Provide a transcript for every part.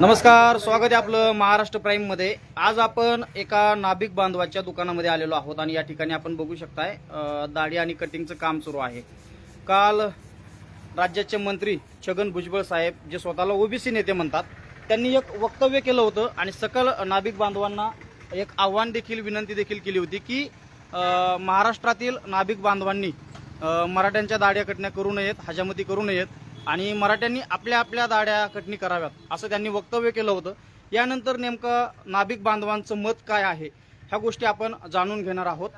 नमस्कार स्वागत आहे आपलं महाराष्ट्र प्राईममध्ये. आज आपण एका नाभिक बांधवाच्या दुकानामध्ये आलेलो आहोत आणि या ठिकाणी आपण बघू शकताय दाढी आणि कटिंगचं काम सुरू आहे. काल राज्याचे मंत्री छगन भुजबळ साहेब जे स्वतःला ओबीसी नेते म्हणतात त्यांनी एक वक्तव्य केलं होतं आणि सकल नाभिक बांधवांना एक आव्हान देखील विनंती देखील केली होती की महाराष्ट्रातील नाभिक बांधवांनी मराठ्यांच्या दाढ्या कटण्या करू नयेत हजामती करू नयेत. आणि मराठ्यांनी आपल्या आपल्या दाड्या कटणी कराव्यात असं त्यांनी वक्तव्य केलं होतं. यानंतर नेमकं नाभिक बांधवांचं मत काय आहे ह्या गोष्टी आपण जाणून घेणार आहोत.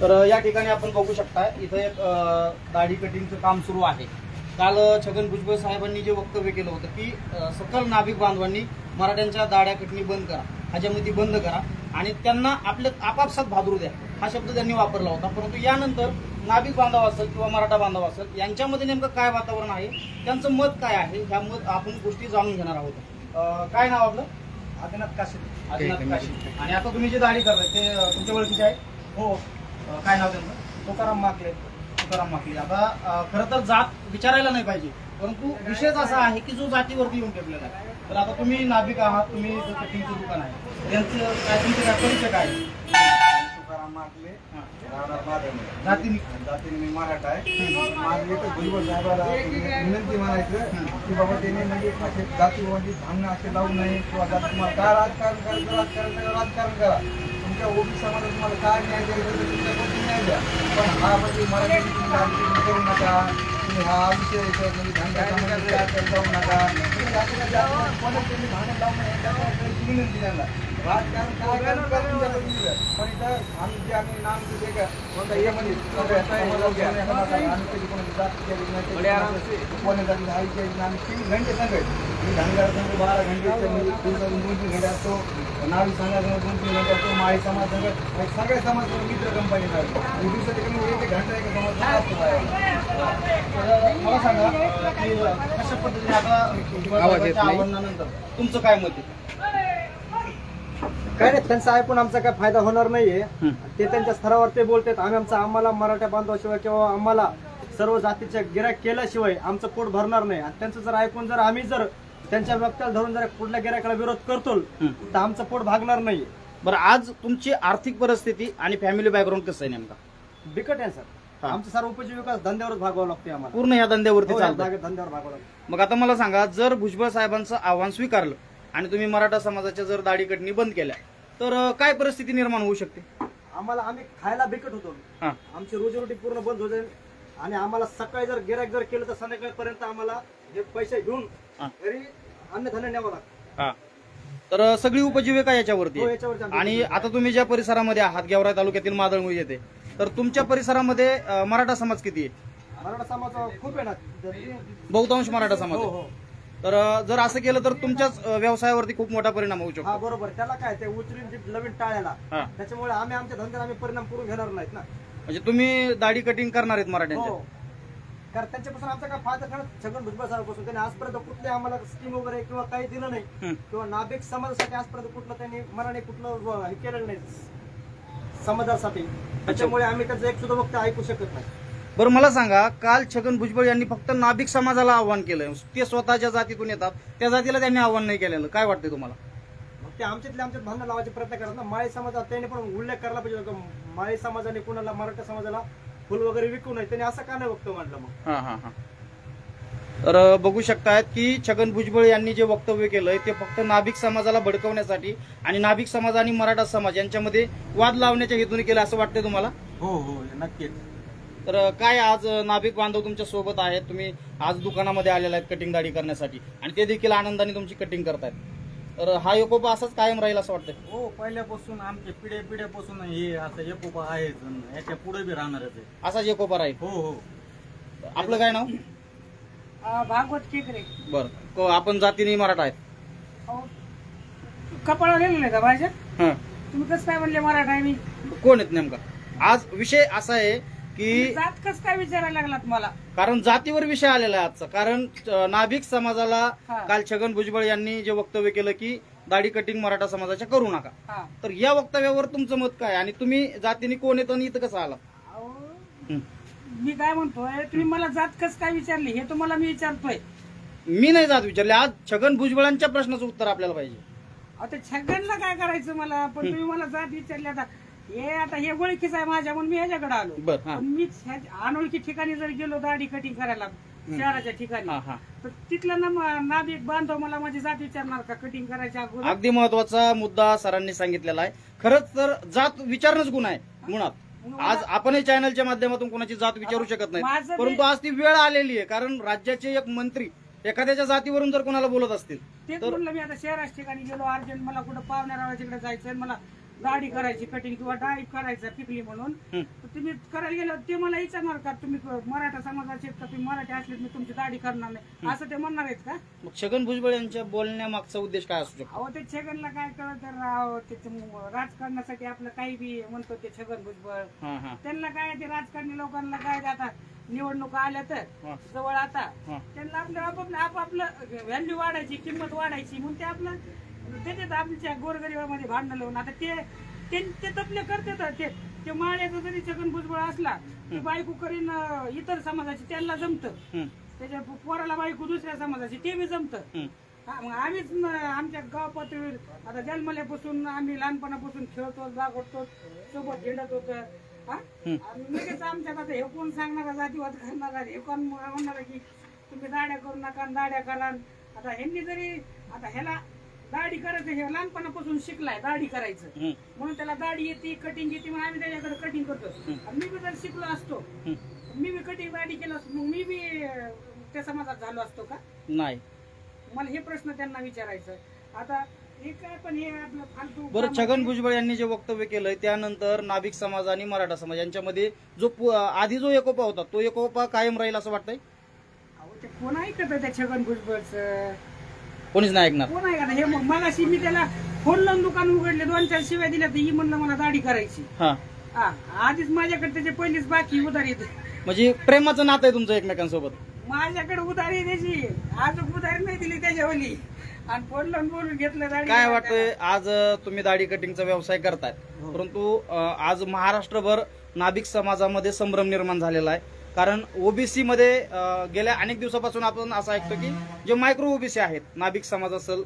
तर या ठिकाणी आपण बघू शकता इथं एक दाढी कटिंगचं काम सुरू आहे. काल छगन भुजबळ साहेबांनी जे वक्तव्य केलं होतं की सकल नाभिक बांधवांनी मराठ्यांच्या दाढ्या कटणी बंद करा हजामती बंद करा आणि त्यांना आपल्या आपापसात भादरू द्या हा शब्द त्यांनी वापरला होता. परंतु यानंतर नाभिक बांधव असेल किंवा मराठा बांधव असेल यांच्यामध्ये नेमकं काय वातावरण आहे? त्यांचं मत काय आहे? ह्या मत आपण गोष्टी जाणून घेणार आहोत. काय नाव आपलं? आदिनाथ काशी आदिनाथ काशी आणि आता तुम्ही जे दाढी करताय ते तुमच्या ओळखीचे आहे हो. काय नाव त्यांचं? तुकाराम माकले. तुकाराम माकली. आता खरं तर जात विचारायला नाही पाहिजे. परंतु विषयच असा आहे की जो जातीवरती येऊन टेकलेला आहे. तर आता तुम्ही नाभिक आहात तुम्ही कटिंगचं दुकान आहे. त्यांचं काय तुमचे काय परिचय काय? आहे? तुकाराम माधव जाती जातीने. मी मराठा आहे. माझं भुजबळ साहेबाला विनंती म्हणायचं की बाबा त्यांनी म्हणजे असे जातीवादी भांडणं असे लावू नये किंवा जाती तुम्हाला काय राजकारण करायचं राजकारण करा राजकारण करा. तुमच्या ओबी समाजात तुम्हाला काय न्याय द्यायचं ते तुमच्या पद्धतीने न्याय द्या. पण हा म्हणजे मराठी करू नका. हा विषय म्हणजे जाऊ नका. तुम्ही भांडण विनंती त्यांना पण जे नाम का कोणता आई घंटे बारा घंटे असतो, दोन घंटे असतो नावी समाजासंग दोन तीन घंटे असतो माळी समाज संघ सगळ्या समाज मित्र कंपनी मी कमी एक एक घंटा एक समाज असतो मला सांगा की कशा पद्धतीने आता आव्हानानंतर तुमचं काय मत आहे? काय नाही त्यांचा ऐकून आमचा काय फायदा होणार नाहीये. ते त्यांच्या स्तरावर ते बोलतात आम्ही आमचा आम्हाला मराठा बांधवाशिवाय किंवा आम्हाला सर्व जातीच्या गिराक केल्याशिवाय आमचं पोट भरणार नाही. आणि त्यांचं जर ऐकून जर आम्ही जर त्यांच्या व्यक्तीला धरून जर कुठल्या गिराकाला विरोध करतो. तर आमचं पोट भागणार नाही. बरं आज तुमची आर्थिक परिस्थिती आणि फॅमिली बॅकग्राऊंड कसं आहे नेमका? बिकट आहे सर. आमचं सर्व उपजीविका धंद्यावरच भागवावं लागते आम्हाला. पूर्ण या धंद्यावरती हो, धंद्यावर भागवावं लागतं मग आता मला सांगा जर भुजबळ साहेबांचं आव्हान स्वीकारलं आणि तुम्ही मराठा समाजाच्या जर दाढी कटणी बंद केल्या तर काय परिस्थिती निर्माण होऊ शकते? आम्हाला आम्ही खायला बिकट होतो. हा. आमची रोजीरोटी पूर्ण बंद होते आणि आम्हाला सकाळी जर गिरायक जर केलं तर संध्याकाळपर्यंत आम्हाला हे पैसे घेऊन हा. घरी अन्नधान्य न्यावं लागतं. हा. तर सगळी उपजीविका याच्यावरती हो, आहे. याच्यावरती आमची आणि आता तुम्ही ज्या परिसरामध्ये आहात गेवराई तालुक्यातील मादळमुळी येते तर तुमच्या परिसरामध्ये अ, मराठा समाज किती आहे? मराठा समाज खूप तरी- बहुतांश मराठा समाज हो आहे. हो. तर जर असं केलं तर तुमच्याच व्यवसायावरती खूप मोठा परिणाम होऊ हा शकतो बरोबर. त्याला काय ते उचलून जे नवीन टाळ्याला हा. त्याच्यामुळे आम्ही आमच्या धंद्याला आम्ही परिणाम करून घेणार नाहीत ना. म्हणजे तुम्ही दाढी कटिंग करणार आहेत मराठ्यांच्या. हो. कारण त्यांच्यापासून आमचा काय फायदा खरंच छगन भुजबळ साहेबांपासून. त्यांनी आजपर्यंत कुठले आम्हाला स्कीम वगैरे किंवा काही दिलं नाही. हं. किंवा नाभिक समाजासाठी आजपर्यंत कुठलं त्यांनी मनाने कुठलं व- हे केलेलं नाही समाजासाठी. त्याच्यामुळे आम्ही त्याचं एक सुद्धा वक्त ऐकू शकत नाही. बरं मला सांगा काल छगन भुजबळ यांनी फक्त नाभिक समाजाला आव्हान केलं. ते स्वतःच्या जातीतून येतात. त्या जातीला त्यांनी आव्हान नाही केलेलं. काय वाटतंय तुम्हाला? मग ते आमच्यातले आमच्यात भांडण लावायचे प्रयत्न करतात ना. माळी समाजात त्यांनी पण उल्लेख करायला पाहिजे होता. माळी समाजाने कुणाला मराठा समाजाला फुल वगैरे विकू नये. त्यांनी असं का नाही वक्त म्हटलं मग? हा हा हा. तर बघू शकतायत की छगन भुजबळ यांनी जे वक्तव्य केलंय ते फक्त नाभिक समाजाला भडकवण्यासाठी आणि नाभिक समाज आणि मराठा समाज यांच्यामध्ये वाद लावण्याच्या हेतूने केलं असं वाटतंय तुम्हाला? हो हो नक्कीच. तर काय आज नाभिक बांधव तुमच्यासोबत आहेत? तुम्ही आज दुकानामध्ये आलेला आहेत कटिंग दाढी करण्यासाठी. आणि ते देखील आनंदाने तुमची कटिंग करतायत. तर हा एकोपा असाच कायम राहील असं वाटतंय? हो पहिल्यापासून आमच्या पिढ्या पिढ्यापासून हे असं एकोपा आणि याच्यापुढे बी राहणारच आहे. असाच एकोपा राहील? हो हो. आपलं काय नाव? भागवत केकरे. बरं. क- आपण जातीने मराठा आहेत. कपाळा लिहिलं नाही का भाषा हं. तुम्ही कसं काय म्हणले मराठा आहे मी? कोण आहेत नेमका? आज विषय असा आहे की तुम्ही जात कसं काय विचारायला लागलात मला? कारण जातीवर विषय आलेला आहे आजचा. कारण अ, नाभिक समाजाला हा. काल छगन भुजबळ यांनी जे वक्तव्य केलं की दाढी कटिंग मराठा समाजाच्या करू नका. हा. तर या वक्तव्यावर तुमचं मत काय? आणि तुम्ही जातीने कोण येतं आणि इथं कसं आला अहो, हं. मी काय म्हणतोय तुम्ही मला जात कस काय विचारली हे तुम्हाला मी विचारतोय. मी नाही जात विचारले. आज छगन भुजबळांच्या प्रश्नाचं उत्तर आपल्याला पाहिजे. आता छगनला काय करायचं मला? पण तुम्ही मला जात विचारली आता. हे आता हे ओळखीच आहे माझ्या म्हणून मी ह्याच्याकडे आलो. बर हा. पण मी ह्या- अनोळखी ठिकाणी जर गेलो दाढी कटिंग करायला शहराच्या ठिकाणी हा तर तिथलं ना म- नाभिक बांधव मला माझी जात विचारणार का कटिंग करायच्या अगोदर? अगदी महत्त्वाचा मुद्दा सरांनी सांगितलेला आहे. खरंच तर जात विचारणंच गुन्हा आहे मुळात. आज आपणही चॅनलच्या माध्यमातून कोणाची जात विचारू शकत माझं नाही परंतु आज ती वेळ आलेली आहे कारण राज्याचे एक मंत्री एखाद्याच्या जातीवरून जर कोणाला बोलत असतील तेच तर म्हणलं मी आता शहराच्या ठिकाणी गेलो अर्जंट मला कुठं पाहुण्या रावाच्याकडे जायचं आणि मला दाढी करायची कटिंग किंवा डाळी करायचं पिकली म्हणून. तर तुम्ही करायला गेलो ते मला विचारणार का तुम्ही मराठा समाजाचे आहेत का? तुम्ही मराठी असले मी तुमची दाढी करणार नाही. असं ते म्हणणार आहेत का? मग छगन भुजबळ यांच्या बोलण्यामागचा उद्देश काय असू शकतो? अहो ते छगनला काय कळत राव म- राजकारणासाठी आपलं काही बी म्हणतो ते छगन भुजबळ. हा हा. त्यांना काय ते राजकारणी लोकांना काय ते आता निवडणुका आल्या तर हा. जवळ आता हा. त्यांना आपलं आपापलं आपापलं व्हॅल्यू वाढायची किंमत वाढायची म्हणून ते आपलं देतात आपल्या गोरगरिबामध्ये भांडणं लावून आता ते ते तपले करतात ते ते माळ्याचा जरी छगन भुजबळ असला ते बायको करीन इतर समाजाची त्यांना जमतं. त्याच्या पोराला बायको दुसऱ्या समाजाची ते बी जमतं. मग आम्हीच आमच्या गाव पातळीवर आता जन्मल्यापासून आम्ही लहानपणापासून खेळतो जागवतो सोबत हिंडत होत लगेच आमच्यात आता हे कोण सांगणारा जातीवाद करणारा हे कोण म्हणणार की तुम्ही दाड्या करू नका दाड्या करा. आता ह्यांनी जरी आता ह्याला दाढी करायचं हे लहानपणापासून शिकलाय दाढी करायचं. म्हणून त्याला दाढी येते कटिंग येते म्हणून आम्ही त्याच्याकडे कटिंग करतो. आणि मी बी जर शिकलो असतो. मी बी कटिंग दाढी केलं असतो मग मी बी अं, त्या समाजात झालो असतो का? नाही. मला हे प्रश्न त्यांना विचारायचं आता हे काय पण हे आपलं फालतू बरं कामाचं- छगन भुजबळ यांनी जे वक्तव्य केलंय त्यानंतर नाभिक समाज आणि मराठा समाज यांच्यामध्ये जो पु- आधी जो एकोपा होता तो एकोपा कायम राहील असं वाटतंय? अहो, ते कोण ऐकत त्या छगन भुजबळचं? कोणीच नाही ऐकणार. कोण ऐकत हे मग मगाशी मी त्याला फोन लावून दुकान उघडले दोन चार शिवाय दिल्या तर ही म्हणलं मला दाढी करायची. हा. हा आधीच माझ्याकडे त्याचे पहिलीच बाकी उधार येते म्हणजे प्रेमाचं नातं आहे तुमचं एकमेकांसोबत. माझ्याकडे उधारी त्याची. आज उधारी नाही दिली त्याच्यावली. आणि फोन लावून बोलून घेतलं दाढी काय. वाटतंय? आज अं, तुम्ही दाढी कटिंगचा व्यवसाय करताय. परंतु अं, आज महाराष्ट्रभर नाभिक समाजामध्ये संभ्रम निर्माण झालेला आहे. कारण ओबीसी मध्ये अं, गेल्या अनेक दिवसापासून आपण असं ऐकतो की जे मायक्रो ओबीसी आहेत नाभिक समाज असेल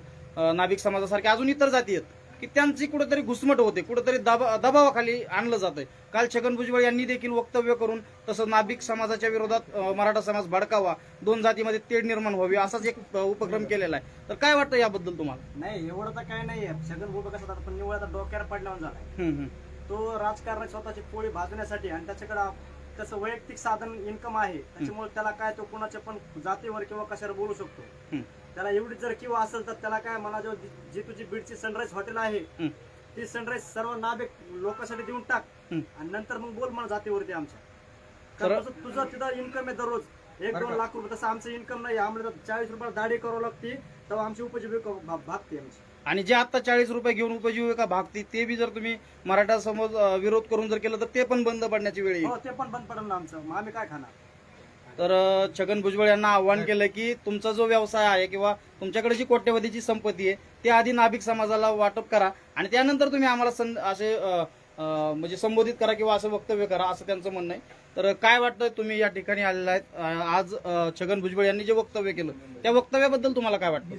नाभिक समाजासारखे अजून इतर जाती आहेत की त्यांची कुठेतरी घुसमट होते कुठेतरी दबा दबावाखाली आणलं जातंय. काल छगन भुजबळ यांनी देखील वक्तव्य करून तसं नाभिक समाजाच्या विरोधात मराठा समाज भडकावा दोन जातीमध्ये तेढ निर्माण व्हावी असाच एक उपक्रम केलेला आहे. तर काय वाटतं याबद्दल तुम्हाला? नाही एवढं तर काय नाही छगन भूमी कसं पण आता डोक्यावर पडल्यावर हम्म. तो राजकारणात स्वतःची पोळी भाजण्यासाठी आणि त्याच्याकडे त्याचं वैयक्तिक साधन इन्कम आहे. त्याच्यामुळे त्याला काय तो कुणाच्या पण जातीवर किंवा कशावर बोलू शकतो. त्याला एवढी जर किंवा असेल तर त्याला काय मला जो जी तुझी बीडची सनराईज हॉटेल आहे. ती सनराईज सर्व नाबे लोकांसाठी देऊन टाक. आणि नंतर मग बोल मला जातीवरती आमच्या. तर- तुझं- तिथं इन्कम आहे दररोज. एक दोन लाख रुपये तसं आमचं इन्कम नाही. आम्हाला चाळीस रुपये दाढी करावं लागते तेव्हा आमची उपजीविका भागते आमची. आणि जे आता चाळीस रुपये घेऊन उपजीविका भागती ते बी जर तुम्ही मराठा समोर विरोध करून जर केलं तर ते पण बंद पडण्याची वेळ येईल. हो ते पण बंद पडेल ना आमचं. मग आम्ही काय खाणार? तर अं, छगन भुजबळ यांना आव्हान केलं की तुमचा जो व्यवसाय आहे किंवा तुमच्याकडे जी कोट्यवधीची संपत्ती आहे ते आधी नाभिक समाजाला वाटप करा आणि त्यानंतर तुम्ही आम्हाला सं- असे अं, म्हणजे संबोधित करा किंवा असं वक्तव्य करा असं त्यांचं म्हणणं आहे. तर काय वाटतं तुम्ही या ठिकाणी आलेला आहेत? आज छगन भुजबळ यांनी जे वक्तव्य केलं त्या वक्तव्याबद्दल तुम्हाला काय वाटतं.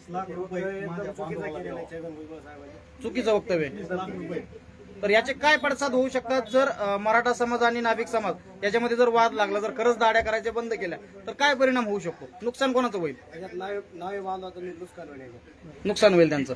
चुकीचं वक्तव्य. तर याचे काय पडसाद होऊ शकतात जर मराठा समाज आणि नाभिक समाज याच्यामध्ये जर वाद लागला जर खरंच दाड्या करायच्या बंद केल्या तर काय परिणाम होऊ शकतो? नुकसान कोणाचं होईल? नुकसान होईल त्यांचं.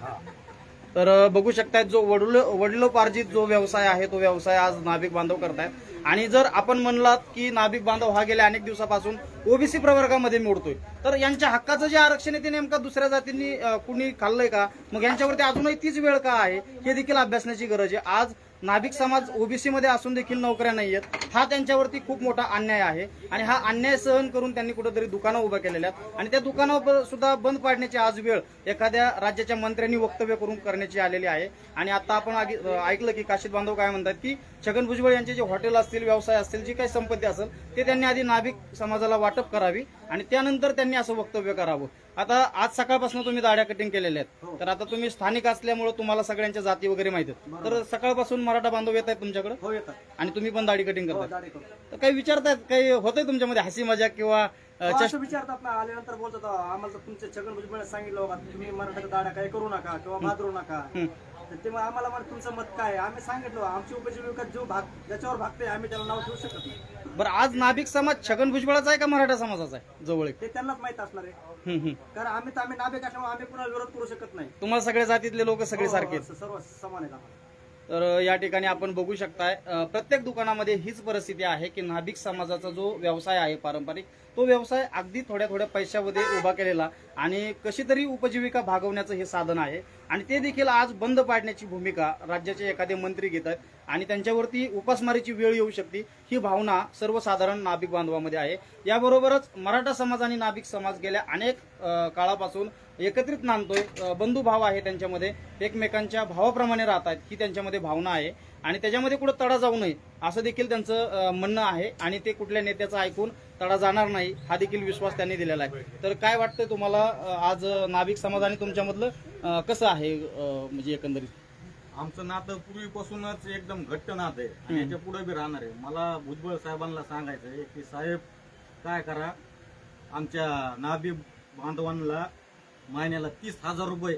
तर बघू शकतायत जो वडलो वडिलोपार्जित जो व्यवसाय आहे तो व्यवसाय आज नाभिक बांधव करतायत. आणि जर आपण म्हणलात की नाभिक बांधव हा गेल्या अनेक दिवसापासून ओबीसी प्रवर्गामध्ये मोडतोय तर यांच्या हक्काचं जे आरक्षण आहे ते नेमका दुसऱ्या जातींनी कुणी खाल्लंय का? मग यांच्यावरती अजूनही तीच वेळ का आहे? हे देखील अभ्यासण्याची गरज आहे. आज नाभिक समाज ओबीसी मध्ये असून देखील नोकऱ्या नाही आहेत. हा त्यांच्यावरती खूप मोठा अन्याय आहे. आणि हा अन्याय सहन करून त्यांनी कुठेतरी दुकानं उभ्या केलेल्या आहेत. आणि त्या दुकानावर सुद्धा बंद पाडण्याची आज वेळ एखाद्या राज्याच्या मंत्र्यांनी वक्तव्य करून करण्याची आलेली आहे. आणि आता आपण आगी- ऐकलं की काशीद बांधव काय म्हणतात की छगन भुजबळ यांचे जे हॉटेल असतील व्यवसाय असतील जी काही संपत्ती असेल ते त्यांनी आधी नाभिक समाजाला वाटप करावी आणि त्यानंतर त्यांनी असं वक्तव्य करावं. आता आज सकाळपासून तुम्ही दाड्या कटिंग केलेल्या आहेत. तर आता तुम्ही स्थानिक असल्यामुळे तुम्हाला सगळ्यांच्या जाती वगैरे माहिती आहेत. तर सकाळपासून मराठा बांधव येत आहेत तुमच्याकडे? हो येतात. आणि तुम्ही पण दाढी कटिंग हो करता दाढी करतो. तर काही विचारतायत? काही होतंय तुमच्यामध्ये हसी मजाक किंवा अ, हो, असं विचारतात ना. आल्यानंतर बोलतात "अहो, आम्हाला तर तुमचे छगन भुजबळ सांगितलं तुम्ही मराठ्याच्या दाड्या काही करू नका किंवा भादरू नका. हं. तर ते मग आम्हाला म्हणे, तुमचं मत काय आहे?" आम्ही सांगितलं आमची उपजीविका जो भाग ज्याच्यावर भागते आम्ही त्याला नाव ठेवू शकत नाही बरं आज नाभिक समाज छगन भुजबळाचा आहे का मराठा समाजाचा आहे जवळ एक ते त्यांनाच माहीत असणार आहे हम्म, हम्म. कारण आम्ही तर आम्ही नाभिक असल्यामुळे आम्ही कुणाला विरोध करू शकत नाही तुम्हाला सगळ्या जातीतले लोक सगळे हो, सारखे आहेत. हो, सर्व समान आहेत आम्हाला तर अ, या ठिकाणी आपण बघू शकताय अ, प्रत्येक दुकानामध्ये हीच परिस्थिती आहे की नाभिक समाजाचा जो व्यवसाय आहे पारंपरिक तो व्यवसाय अगदी थोड्या थोड्या पैशामध्ये उभा केलेला आणि कशी तरी उपजीविका भागवण्याचं हे साधन आहे. आणि ते देखील आज बंद पाडण्याची भूमिका राज्याचे एखादे मंत्री घेत आहेत आणि त्यांच्यावरती उपासमारीची वेळ येऊ शकते ही भावना सर्वसाधारण नाभिक बांधवामध्ये आहे. याबरोबरच मराठा समाज आणि नाभिक समाज गेल्या अनेक काळापासून एकत्रित नांदतोय. बंधू बंधुभाव आहे त्यांच्यामध्ये. एकमेकांच्या भावाप्रमाणे राहत आहेत ही त्यांच्यामध्ये भावना आहे. आणि त्याच्यामध्ये कुठं तडा जाऊ नये असं देखील त्यांचं म्हणणं आहे. आणि ते कुठल्या नेत्याचं ऐकून तडा जाणार नाही हा देखील विश्वास त्यांनी दिलेला आहे. तर काय वाटतंय तुम्हाला आज नाभिक समाजाने तुमच्यामधलं कसं आहे म्हणजे एकंदरीत? आमचं नातं पूर्वीपासूनच एकदम घट्ट नातं आहे. आणि याच्यापुढे बी राहणार आहे. मला भुजबळ साहेबांना सांगायचं आहे की साहेब काय करा? आमच्या नाभी बांधवांना महिन्याला तीस हजार रुपये.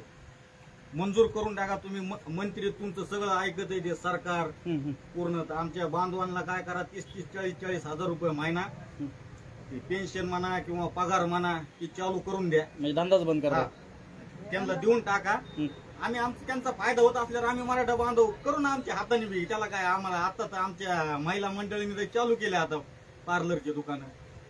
मंजूर करून टाका तुम्ही. म- मंत्री तुमचं सगळं ऐकत आहे ते सरकार. हम्म. पूर्ण तर आमच्या बांधवांना काय करा तीस तीस चाळीस चाळीस हजार रुपये महिना. ते पेन्शन म्हणा किंवा पगार म्हणा ती चालू करून द्या. म्हणजे धंदाच बंद करा. त्यांना देऊन टाका. हम्म. आम्ही आमचा त्यांचा फायदा होत असल्यावर आम्ही मराठा बांधव करू ना आमच्या हाताने बी. त्याला काय आम्हाला आता तर आमच्या महिला मंडळीने चालू केले आता पार्लरचे दुकान.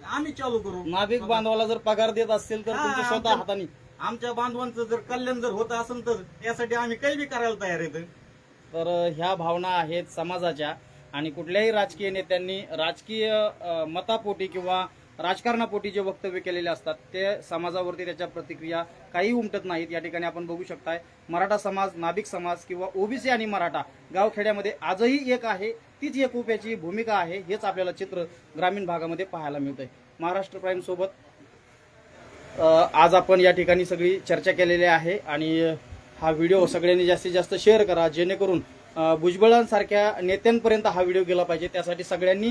आम्ही चालू करू. नाभिक बांधवाला जर पगार देत असतील तर हा, तुमच्या स्वतः आमच्या- हाताने. आमच्या बांधवांचं जर कल्याण जर होत असेल तर यासाठी आम्ही काही बी करायला तयार आहेत. तर ह्या भावना आहेत समाजाच्या आणि कुठल्याही राजकीय नेत्यांनी राजकीय मतापोटी किंवा राजकारणापोटी जे वक्तव्य केलेले असतात ते समाजावरती त्याच्या प्रतिक्रिया काही उमटत नाहीत. या ठिकाणी आपण बघू शकताय मराठा समाज नाभिक समाज किंवा ओबीसी आणि मराठा गावखेड्यामध्ये आजही एक आहे. तीच एक उप्याची भूमिका आहे हेच आपल्याला चित्र ग्रामीण भागामध्ये पाहायला मिळतंय. महाराष्ट्र प्राईम सोबत आज आपण या ठिकाणी सगळी चर्चा केलेली आहे आणि हा व्हिडिओ सगळ्यांनी जास्तीत जास्त शेअर करा जेणेकरून भुजबळांसारख्या नेत्यांपर्यंत हा व्हिडिओ गेला पाहिजे. त्यासाठी सगळ्यांनी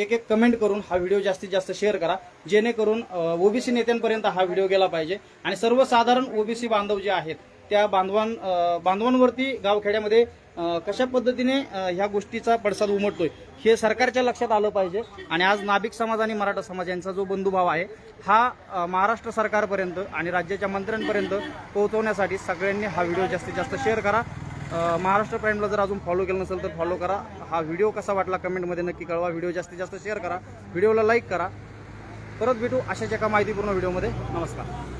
एक एक कमेंट करून हा व्हिडिओ जास्तीत जास्त शेअर करा. जेणेकरून ओबीसी नेत्यांपर्यंत हा व्हिडिओ गेला पाहिजे. आणि सर्वसाधारण ओबीसी बांधव जे आहेत त्या बांधवां बांधवांवरती गावखेड्यामध्ये कशा पद्धतीने ह्या गोष्टीचा पडसाद उमटतोय हे सरकारच्या लक्षात आलं पाहिजे. आणि आज नाभिक समाज आणि मराठा समाज यांचा जो बंधुभाव आहे हा महाराष्ट्र सरकारपर्यंत आणि राज्याच्या मंत्र्यांपर्यंत पोहोचवण्यासाठी सगळ्यांनी हा व्हिडिओ जास्तीत जास्त शेअर करा. महाराष्ट्र प्राईमला जर अजून फॉलो केलं नसेल तर फॉलो करा. हा व्हिडिओ कसा वाटला कमेंटमध्ये नक्की कळवा. व्हिडिओ जास्तीत जास्त शेअर करा. व्हिडिओला लाईक करा. परत भेटू अशाच एका माहितीपूर्ण व्हिडिओमध्ये. नमस्कार.